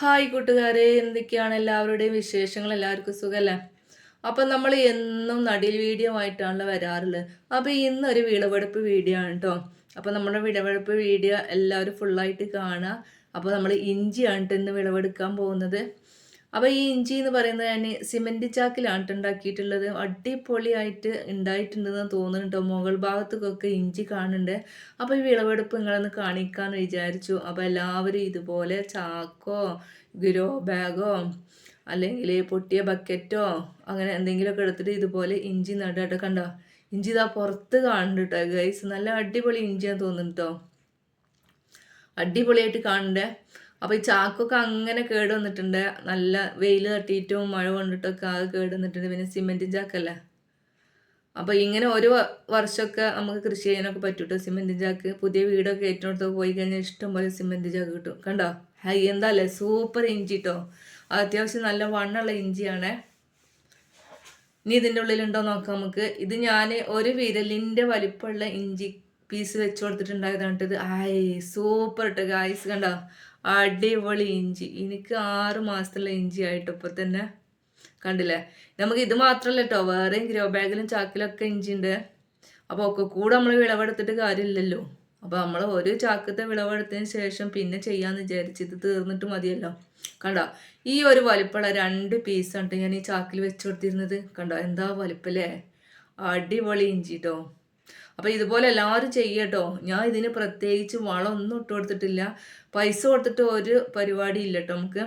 Hi കൂട്ടുകാരെ എന്തൊക്കെയാണ് എല്ലാവരുടെയും വിശേഷങ്ങൾ? എല്ലാവർക്കും സുഖമല്ലേ അപ്പം നമ്മൾ എന്നും നടിയിൽ വീഡിയോ ആയിട്ടാണല്ലോ വരാറുള്ളത്. അപ്പോൾ ഇന്നൊരു വിളവെടുപ്പ് വീഡിയോ ആണ് കേട്ടോ അപ്പോൾ നമ്മുടെ വിളവെടുപ്പ് വീഡിയോ എല്ലാവരും ഫുള്ളായിട്ട് കാണുക. അപ്പോൾ നമ്മൾ ഇഞ്ചിയാണ് ഇന്ന് വിളവെടുക്കാൻ പോകുന്നത്. അപ്പോൾ ഈ ഇഞ്ചി എന്ന് പറയുന്നത് ഞാൻ സിമെന്റ് ചാക്കിലാണ് ട്ടോ ഉണ്ടാക്കിയിട്ടുള്ളത് അടിപൊളിയായിട്ട് ഉണ്ടായിട്ടുണ്ടെന്ന് തോന്നുന്നുണ്ടോ മുകൾ ഭാഗത്തൊക്കെ ഇഞ്ചി കാണുന്നുണ്ട്. അപ്പോൾ ഈ വിളവെടുപ്പ് നിങ്ങളൊന്ന് കാണിക്കാമെന്ന് വിചാരിച്ചു. അപ്പോൾ എല്ലാവരും ഇതുപോലെ ചാക്കോ ഗ്രോ ബാഗോ അല്ലെങ്കിൽ പൊട്ടിയ ബക്കറ്റോ അങ്ങനെ എന്തെങ്കിലുമൊക്കെ എടുത്തിട്ട് ഇതുപോലെ ഇഞ്ചി നടുക കണ്ടോ? ഇഞ്ചി ഇതാ പുറത്ത് കാണുന്നുണ്ട് ഗൈസ് നല്ല അടിപൊളി ഇഞ്ചിയാന്ന് തോന്നുന്നു കേട്ടോ അടിപൊളിയായിട്ട് കാണണ്ടേ അപ്പോൾ ഈ ചാക്കൊക്കെ അങ്ങനെ കേട് വന്നിട്ടുണ്ട്. നല്ല വെയിൽ തട്ടിയിട്ടും മഴ കൊണ്ടിട്ടൊക്കെ ആകെ കേട് വന്നിട്ടുണ്ട്. പിന്നെ സിമെന്റ് ചാക്കല്ലേ? അപ്പോൾ ഇങ്ങനെ ഒരു വർഷമൊക്കെ നമുക്ക് കൃഷി ചെയ്യാനൊക്കെ പറ്റൂട്ടോ സിമെന്റ് ചാക്ക്? പുതിയ വീടൊക്കെ ഏറ്റവും പോയി കഴിഞ്ഞാൽ ഇഷ്ടം പോലെ സിമെന്റ് ചാക്ക് കിട്ടും. കണ്ടോ? ഹൈ എന്താ അല്ലേ സൂപ്പർ ഇഞ്ചി കേട്ടോ അത്യാവശ്യം നല്ല വണ്ണുള്ള ഇഞ്ചിയാണേ. ഇനി ഇതിന്റെ ഉള്ളിലുണ്ടോ നോക്കാം നമുക്ക്. ഇത് ഞാൻ ഒരു വിരലിന്റെ വലിപ്പമുള്ള ഇഞ്ചി പീസ് വെച്ച് കൊടുത്തിട്ടുണ്ടായതാണ് ഇത് ആയ് സൂപ്പർ ഇട്ട് ഗായ്സ് കണ്ടോ? അടിപൊളി ഇഞ്ചി. എനിക്ക് ആറ് മാസത്തുള്ള ഇഞ്ചി ആയിട്ട് ഇപ്പോൾ തന്നെ കണ്ടില്ലേ? നമുക്ക് ഇത് മാത്രമല്ല കേട്ടോ വേറെയും ഗ്രോ ബാഗിലും ചാക്കിലൊക്കെ ഇഞ്ചി ഉണ്ട് അപ്പോൾ ഒക്കെ കൂടെ നമ്മൾ വിളവെടുത്തിട്ട് കാര്യമില്ലല്ലോ. അപ്പോൾ നമ്മൾ ഒരു ചാക്കത്തെ വിളവെടുത്തതിന് ശേഷം പിന്നെ ചെയ്യാമെന്ന് വിചാരിച്ച് ഇത് തീർന്നിട്ട് മതിയല്ലോ. കണ്ടോ? ഈ ഒരു വലിപ്പമുള്ള രണ്ട് പീസാണ് ഞാൻ ഈ ചാക്കിൽ വെച്ച് കൊടുത്തിരുന്നത്. കണ്ടോ? എന്താ വലിപ്പല്ലേ? അടിപൊളി ഇഞ്ചി കേട്ടോ അപ്പോൾ ഇതുപോലെ എല്ലാവരും ചെയ്യട്ടോ. ഞാൻ ഇതിന് പ്രത്യേകിച്ച് വളമൊന്നും ഇട്ട് കൊടുത്തിട്ടില്ല. പൈസ കൊടുത്തിട്ട് ഒരു പരിപാടി ഇല്ല കേട്ടോ നമുക്ക്.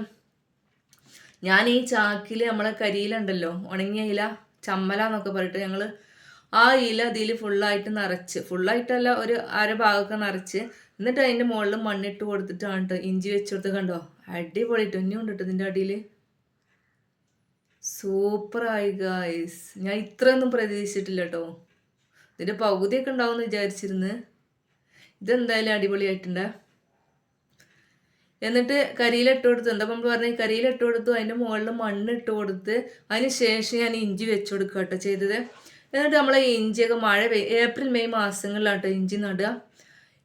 ഞാൻ ഈ ചാക്കിൽ നമ്മളെ കരിയിലുണ്ടല്ലോ ഉണങ്ങിയ ഇല ചമ്മല എന്നൊക്കെ പറഞ്ഞിട്ട് ഞങ്ങൾ ആ ഇല ഇതിൽ ഫുള്ളായിട്ട് നിറച്ച് ഫുള്ളായിട്ടല്ല ഒരു അര ഭാഗമൊക്കെ നിറച്ച് എന്നിട്ട് അതിന്റെ മുകളിൽ മണ്ണിട്ട് കൊടുത്തിട്ടാണ് കേട്ടോ ഇഞ്ചി വെച്ച് കൊടുത്ത് കണ്ടോ? അടിപൊളി ഉണ്ട് കേട്ടോ ഇതിന്റെ അടിയിൽ സൂപ്പറായി ഗായ്സ് ഞാൻ ഇത്രയൊന്നും പ്രതീക്ഷിച്ചിട്ടില്ല കേട്ടോ ഇതിന്റെ പകുതിയൊക്കെ ഉണ്ടാവുമെന്ന് വിചാരിച്ചിരുന്ന്. ഇതെന്തായാലും അടിപൊളിയായിട്ടുണ്ട്. എന്നിട്ട് കരിയിലിട്ട് കൊടുത്തു. എന്താ നമ്മൾ പറഞ്ഞ കരിയിലിട്ട് കൊടുത്തു. അതിന്റെ മുകളിൽ മണ്ണ് ഇട്ട് കൊടുത്ത് അതിന് ശേഷം ഞാൻ ഇഞ്ചി വെച്ച് കൊടുക്കുക കേട്ടോ ചെയ്തത്. എന്നിട്ട് നമ്മൾ ഇഞ്ചിയൊക്കെ മഴ ഏപ്രിൽ മെയ് മാസങ്ങളിലാണ് കേട്ടോ ഇഞ്ചി നടുക.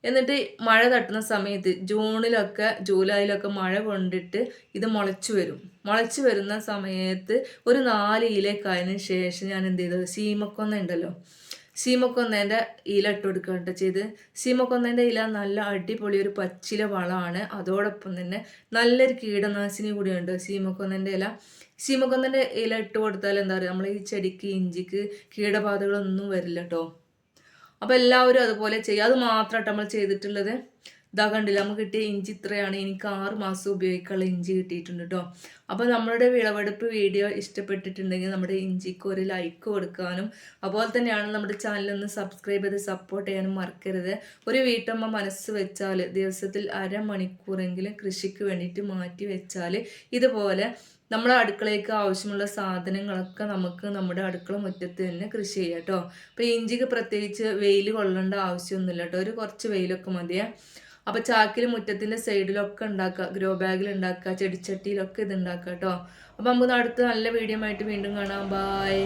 എന്നിട്ട് മഴ തട്ടുന്ന സമയത്ത് ജൂണിലൊക്കെ ജൂലൈയിലൊക്കെ മഴ കൊണ്ടിട്ട് ഇത് മുളച്ചു വരും. മുളച്ചു വരുന്ന സമയത്ത് ഒരു നാല് ഇലക്കായതിനു ശേഷം ഞാൻ എന്ത് ചെയ്തത് സീമക്കൊന്ന ഉണ്ടല്ലോ. സീമക്കൊന്നേന്റെ ഇല ഇട്ട് കൊടുക്കുകയാണ് ചെയ്ത് സീമക്കൊന്നേന്റെ ഇല നല്ല അടിപൊളി ഒരു പച്ചില വളമാണ്. അതോടൊപ്പം തന്നെ നല്ലൊരു കീടനാശിനി കൂടിയുണ്ട് സീമക്കൊന്നേന്റെ ഇല. സീമക്കൊന്നേന്റെ ഇല ഇട്ട് കൊടുത്താൽ എന്താ പറയുക നമ്മൾ ഈ ചെടിക്ക് ഇഞ്ചിക്ക് കീടബാധകളൊന്നും വരില്ല കേട്ടോ അപ്പോൾ എല്ലാവരും അതുപോലെ ചെയ്യുക അത് മാത്രമായിട്ട് നമ്മൾ ചെയ്തിട്ടുള്ളത്. ഇതാ കണ്ടില്ല നമുക്ക് കിട്ടിയ ഇഞ്ചി ഇത്രയാണ്. എനിക്ക് ആറ് മാസം ഉപയോഗിക്കാനുള്ള ഇഞ്ചി കിട്ടിയിട്ടുണ്ട് കേട്ടോ അപ്പോൾ നമ്മളുടെ വിളവെടുപ്പ് വീഡിയോ ഇഷ്ടപ്പെട്ടിട്ടുണ്ടെങ്കിൽ നമ്മുടെ ഇഞ്ചിക്ക് ഒരു ലൈക്ക് കൊടുക്കാനും അതുപോലെ തന്നെയാണ് നമ്മുടെ ചാനൽ ഒന്ന് സബ്സ്ക്രൈബ് ചെയ്ത് സപ്പോർട്ട് ചെയ്യാനും മറക്കരുത്. ഒരു വീട്ടമ്മ മനസ്സ് വെച്ചാൽ ദിവസത്തിൽ അരമണിക്കൂറെങ്കിലും കൃഷിക്ക് വേണ്ടിയിട്ട് മാറ്റി വെച്ചാൽ ഇതുപോലെ നമ്മുടെ അടുക്കളയ്ക്ക് ആവശ്യമുള്ള സാധനങ്ങളൊക്കെ നമുക്ക് നമ്മുടെ അടുക്കള മുറ്റത്ത് തന്നെ കൃഷി ചെയ്യാം കേട്ടോ. അപ്പോൾ ഇഞ്ചിക്ക് പ്രത്യേകിച്ച് വെയിൽ കൊള്ളേണ്ട ആവശ്യമൊന്നുമില്ല കേട്ടോ. ഒരു കുറച്ച് വെയിലൊക്കെ മതിയേ. അപ്പോൾ ചാക്കിൽ മുറ്റത്തിന്റെ സൈഡിലൊക്കെ ഉണ്ടാക്കുക ഗ്രോ ബാഗിൽ ഉണ്ടാക്കുക ചെടിച്ചട്ടിയിലൊക്കെ ഇത് ഉണ്ടാക്കുക കേട്ടോ. അപ്പോൾ നമുക്ക് അടുത്ത നല്ല വീഡിയോ ആയിട്ട് വീണ്ടും കാണാം. ബായ്